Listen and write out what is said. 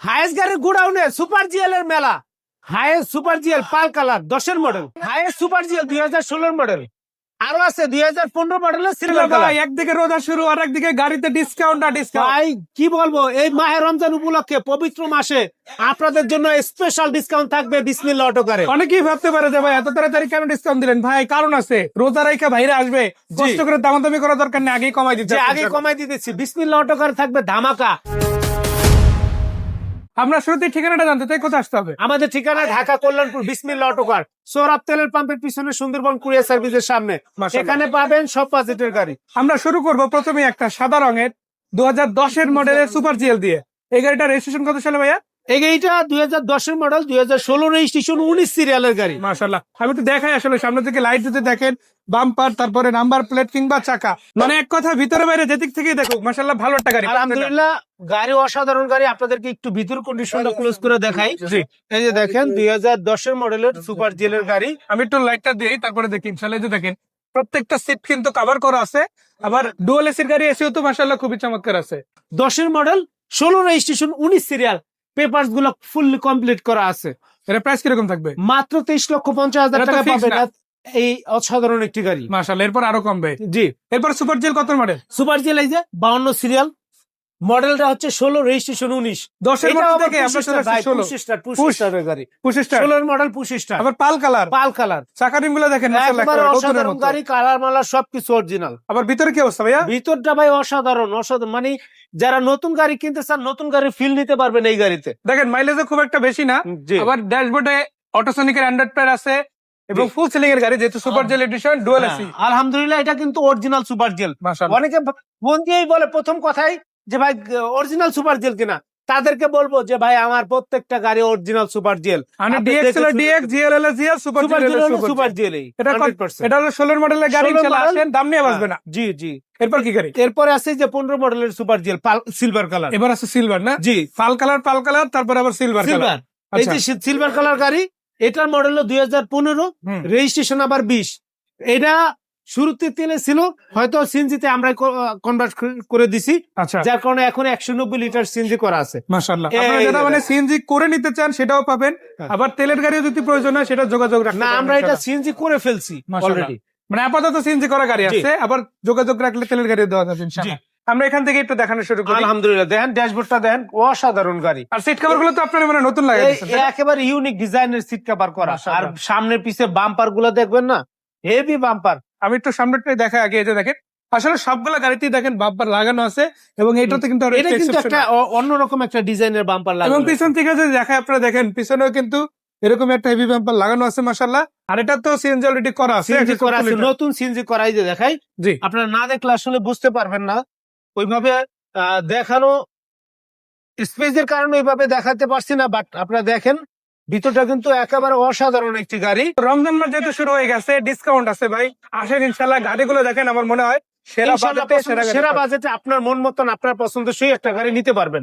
Highest গাড়ির গুডাউনে super GL এর মেলা। হায়েস্ট সুপার জিএল পাল কালার দশের মডেল হায়েস্ট সুপার জিএল দুই হাজার ষোলোর মডেল আরও আছে দুই হাজার পনেরো মডেলের সিলভার কালার একদিকে রোজা শুরু আর একদিকে গাড়িতে ডিসকাউন্ট আর ডিসকাউন্ট ভাই কি বলব এই মাহে রমজান উপলক্ষে পবিত্র মাসে আপনাদের জন্য স্পেশাল ডিসকাউন্ট থাকবে বিসমিল্লা অটোকারে অনেকেই ভাবতে পারে যে ভাই এত তাড়াতাড়ি কেন ডিসকাউন্ট দিলেন? ভাই কারণ আছে রোজা রাইখা ভাইরা আসবে কষ্ট করে দামাদামি করা দরকার নেই আগেই কমাই দিচ্ছে যে আগে কমাই দিতেছি। বিসমিল্লা অটোকার থাকবে ধামাকা। আপনার শুরুতে ঠিকানাটা জানতে চাই কোথায় আসতে হবে? আমাদের ঠিকানা ঢাকা কল্যাণপুর বিসমিল্লা অটোকার। সৌরভ তেলের পাম্পের পিছনে সুন্দরবন কুরিয়ার সার্ভিসের সামনে। এখানে পাবেন সব বাজেটের গাড়ি। আমরা শুরু করব প্রথমে একটা সাদা রঙের দু হাজার দশের মডেলের সুপার জিএল দিয়ে। এই গাড়িটা রেজিস্ট্রেশন কত সালে ভাইয়া? এই গাড়িটা দুই হাজার দশের মডেল দুই হাজার ষোলো রেজিস্ট্রেশন উনিশ সিরিয়ালের গাড়ি। মাশাল্লাহ আমি তো দেখাই আসলে সামনে থেকে লাইট যদি দেখেন বাম্পার তারপরে নাম্বার প্লেট কিংবা চাকা। মানে এক কথা ভিতরে বাইরে যেদিক থেকেই দেখুক মাশাল্লাহ ভালো একটা গাড়ি। আলহামদুলিল্লাহ গাড়ি অসাধারণ গাড়ি। আপনাদেরকে একটু ভিতর কন্ডিশনটা ক্লোজ করে দেখাই। এই যে দেখেন দুই দশের মডেলের সুপার জেলের গাড়ি। আমি একটু লাইটটা দিই তারপরে দেখি ইনশাল্লাহ যে দেখেন প্রত্যেকটা সিট কিন্তু কভার করা আছে। আবার ডুয়াল এসির গাড়ি এসেও তো মাশাল্লাহ খুবই চমৎকার আছে। দশের মডেল ষোলো রেজিস্ট্রেশন উনিশ সিরিয়াল পেপারসগুলো ফুললি কমপ্লিট করা আছে। এটা প্রাইস কীরকম থাকবে? মাত্র তেইশ লক্ষ পঞ্চাশ হাজার টাকা পাবেন। এই অসাধারণ একটি গাড়ি। মাশাল্লাহ এরপর আরও কমবে। জি। এরপর সুপার জেল কত মডেল সুপার জেল এই যে বাউন্ন সিরিয়াল। মডেলটা হচ্ছে ষোলো রেজিস্ট্রেশন উনিশ। দশের ষোলোর মডেল আবার পাল কালার? পাল কালার। চাকা রিমগুলো দেখেন অসাধারণ গাড়ি কালার মালার সবকিছু অরিজিনাল আবার ভিতরে কি অবস্থা ভাইয়া? ভিতরটা ভাই অসাধারণ অসাধারণ। মানে যারা নতুন গাড়ি কিনতে চান নতুন গাড়ি ফিল নিতে পারবেন এই গাড়িতে। দেখেন মাইলেজও খুব একটা বেশি না। আবার ড্যাশবোর্ডে অটোসনিকের অ্যান্ড্রয়েড প্লেয়ার আছে। এবং ফুল সিলিং এর গাড়ি যেহেতু super GL edition dual AC হ্যাঁ, আলহামদুলিল্লাহ এটা কিন্তু অরিজিনাল সুপার জেল অনেকে ফোন দিয়েই বলে প্রথম কথাই যে ভাই অরিজিনাল সুপার জেল কিনা। তাদেরকে বলব যে ভাই আমার প্রত্যেকটা গাড়ি অরিজিনাল সুপার জেল মানে DX GL super super GL super এটা কত- 100% এটা হলো মডেলের গাড়ি 16 ইনশাআল্লাহ আসেন দাম নিয়ে বাঁচবে না। জি জি। এরপর কি গাড়ি? এরপরে আছে যে পনেরো মডেলের সুপার জেল সিলভার কালার এবার আছে সিলভার না? জি। পাল কালার পাল কালার তারপর আবার সিলভার কালার সিলভার এই আচ্ছা। যে সিলভার কালার গাড়ি এটার মডেল হলো দুই হাজার পনেরো রেজিস্ট্রেশন আবার বিশ। এটা শুরুতে তেলে ছিল হয়তো সিনজিতে আমরা কনভার্ট করে দিছি। আচ্ছা। যার কারণে এখন একশো নব্বই লিটার সিনজি করা আছে। মানে সিএনজি করে নিতে চান সেটাও পাবেন। হ্যাঁ। আবার তেলের গাড়িও যদি প্রয়োজন হয় সেটা যোগাযোগ রাখতে না আমরা এটা। সিএনজি করে ফেলছি। অলরেডি মানে আপাতত সিএনজি করা গাড়ি আছে আবার যোগাযোগ রাখলে তেলের গাড়ি দেওয়া যাবে ইনশাআল্লাহ। আমরা এখান থেকে একটু দেখানো শুরু করি। আলহামদুলিল্লাহ দেখেন ড্যাশবোর্ডটা দেখেন অসাধারণ গাড়ি। আর সিট কভারগুলো তো আপনারা মানে নতুন দিচ্ছেন, একেবারে ইউনিক ডিজাইনের সিট কভার করা। আর মাশাআল্লাহ। সামনে পিছে বাম্পারগুলো দেখবেন না? হেভি বাম্পার আমি একটু সামনেটাই দেখা আগে যে দেখেন। আসলে সবগুলো গাড়িতেই দেখেন বাম্পার লাগানো আছে এবং এটাতে কিন্তু আরও এটা কিন্তু একটা অন্যরকম একটা ডিজাইনের বাম্পার লাগানো এবং পিছন থেকে যদি দেখায় আপনারা দেখেন পিছনেও কিন্তু এরকম একটা হেভি বাম্পার লাগানো আছে মাশাআল্লাহ। আর এটা তো সিএনজি অলরেডি করা আছে সিএনজি করা আছে নতুন সিএনজি করাই যে দেখাই। জি। আপনারা না দেখলে আসলে বুঝতে পারবেন না। ওইভাবে দেখানো স্পেসের কারণে ওইভাবে দেখাতে পারছি না বাট আপনারা দেখেন ভিতরটা কিন্তু একেবারে অসাধারণ একটি গাড়ি। রমজান মাস যেহেতু শুরু হয়ে গেছে ডিসকাউন্ট আছে ভাই। আসেন ইনশাল্লাহ গাড়িগুলো দেখেন আমার মনে হয় সেরা বাজেটে সেরা। বাজেটে আপনার মন মতন আপনার পছন্দ পছন্দসই একটা গাড়ি নিতে পারবেন।